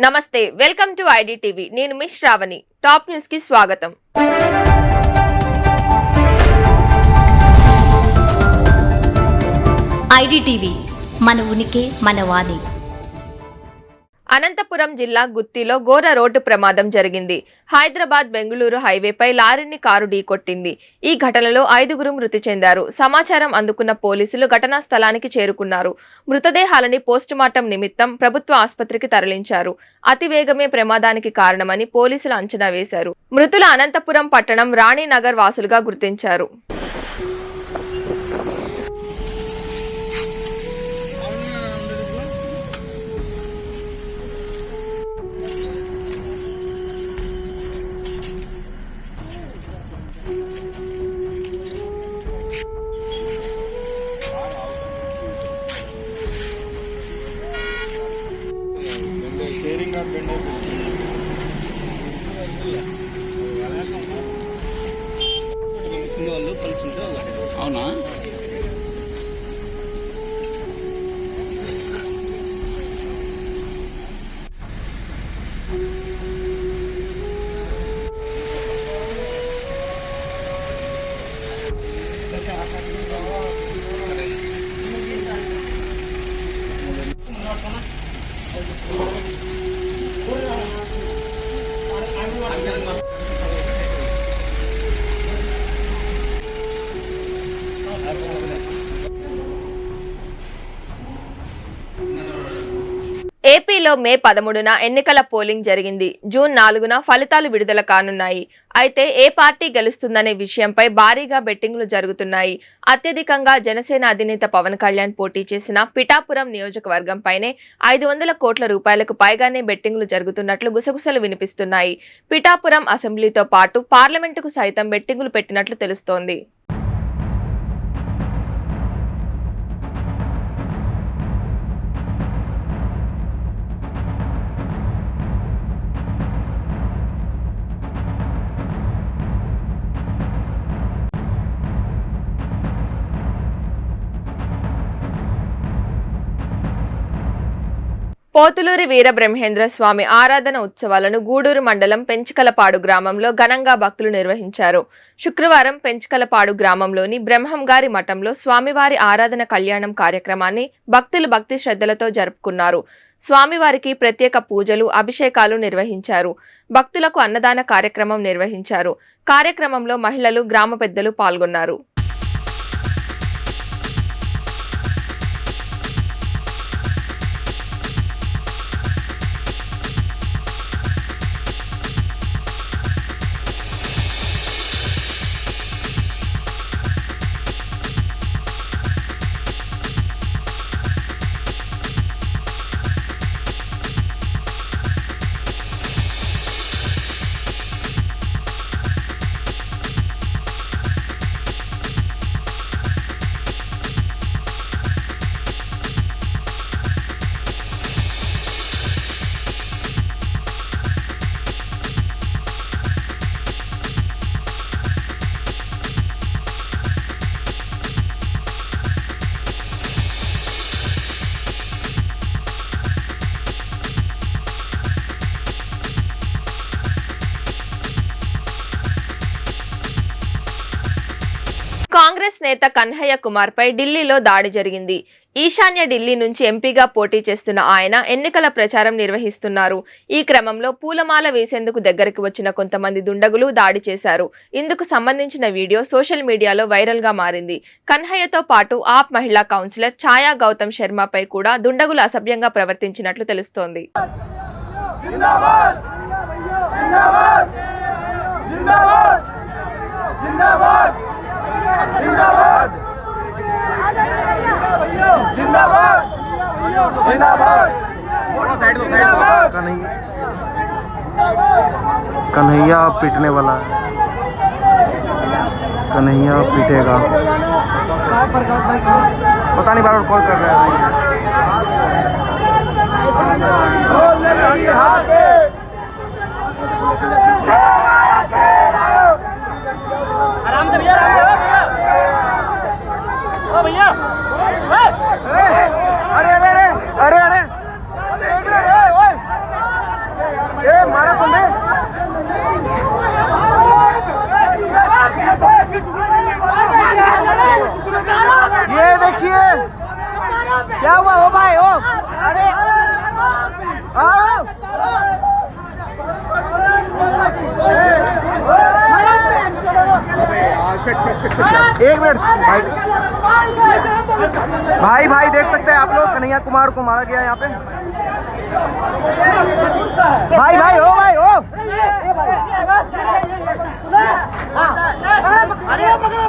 నమస్తే welcome to ID TV నేను miss Sravani. Top న్యూస్కి స్వాగతం. ఐడిటీవీ మన ఉనికి మన వాణి. అనంతపురం జిల్లా గుత్తిలో ఘోర రోడ్డు ప్రమాదం జరిగింది. హైదరాబాద్ బెంగళూరు హైవేపై లారీని కారు ఢీకొట్టింది. ఈ ఘటనలో ఐదుగురు మృతి చెందారు. సమాచారం అందుకున్న పోలీసులు ఘటనా స్థలానికి చేరుకున్నారు. మృతదేహాలని పోస్టుమార్టం నిమిత్తం ప్రభుత్వ ఆసుపత్రికి తరలించారు. అతివేగమే ప్రమాదానికి కారణమని పోలీసులు అంచనా వేశారు. మృతుల అనంతపురం పట్టణం రాణినగర్ వాసులుగా గుర్తించారు. Thank you. ఏపీలో మే పదమూడున ఎన్నికల పోలింగ్ జరిగింది. జూన్ నాలుగున ఫలితాలు విడుదల కానున్నాయి. అయితే ఏ పార్టీ గెలుస్తుందనే విషయంపై భారీగా బెట్టింగ్లు జరుగుతున్నాయి. అత్యధికంగా జనసేన అధినేత పవన్ కళ్యాణ్ పోటీ చేసిన పిఠాపురం నియోజకవర్గంపైనే ఐదు వందల కోట్ల రూపాయలకు పైగానే బెట్టింగ్లు జరుగుతున్నట్లు గుసగుసలు వినిపిస్తున్నాయి. పిఠాపురం అసెంబ్లీతో పాటు పార్లమెంటుకు సైతం బెట్టింగులు పెట్టినట్లు తెలుస్తోంది. పోతులూరి వీరబ్రహ్మేంద్ర స్వామి ఆరాధన ఉత్సవాలను గూడూరు మండలం పెంచుకలపాడు గ్రామంలో ఘనంగా భక్తులు నిర్వహించారు. శుక్రవారం పెంచుకలపాడు గ్రామంలోని బ్రహ్మంగారి మఠంలో స్వామివారి ఆరాధన కళ్యాణం కార్యక్రమాన్ని భక్తులు భక్తి శ్రద్ధలతో జరుపుకున్నారు. స్వామివారికి ప్రత్యేక పూజలు అభిషేకాలు నిర్వహించారు. భక్తులకు అన్నదాన కార్యక్రమం నిర్వహించారు. కార్యక్రమంలో మహిళలు గ్రామ పెద్దలు పాల్గొన్నారు. కాంగ్రెస్ నేత కన్హయ్య కుమార్పై ఢిల్లీలో దాడి జరిగింది. ఈశాన్య ఢిల్లీ నుంచి ఎంపీగా పోటీ చేస్తున్న ఆయన ఎన్నికల ప్రచారం నిర్వహిస్తున్నారు. ఈ క్రమంలో పూలమాల వేసేందుకు దగ్గరికి వచ్చిన కొంతమంది దుండగులు దాడి చేశారు. ఇందుకు సంబంధించిన వీడియో సోషల్ మీడియాలో వైరల్గా మారింది. కన్హయ్యతో పాటు ఆప్ మహిళా కౌన్సిలర్ ఛాయా గౌతమ్ శర్మపై కూడా దుండగులు అసభ్యంగా ప్రవర్తించినట్లు తెలుస్తోంది. कन्हैया कन्हैया पीटने वाला कन्हैया पीटेगा। पता नहीं बार कॉल कर रहा है। हुआ भाई, हो। अरे। एक मिनट। भाई। भाई भाई, देख सकते हैं आप लोग, कन्हैया कुमार को मारा गया यहाँ पे। भाई भाई, हो भाई, हो। अरे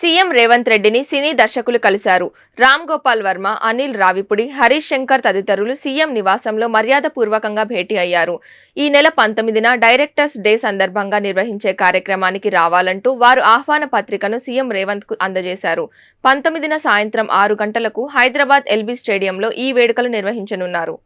సీఎం రేవంత్ రెడ్డిని సినీ దర్శకులు కలిశారు. రామ్ గోపాల్ వర్మ అనిల్ రావిపుడి హరీష్ శంకర్ తదితరులు సీఎం నివాసంలో మర్యాదపూర్వకంగా భేటీ అయ్యారు. ఈ నెల పంతొమ్మిదిన డైరెక్టర్స్ డే సందర్భంగా నిర్వహించే కార్యక్రమానికి రావాలంటూ వారు ఆహ్వాన పత్రికను సీఎం రేవంత్కు అందజేశారు. పంతొమ్మిదిన సాయంత్రం ఆరు గంటలకు హైదరాబాద్ ఎల్బీ స్టేడియంలో ఈ వేడుకలు నిర్వహించనున్నారు.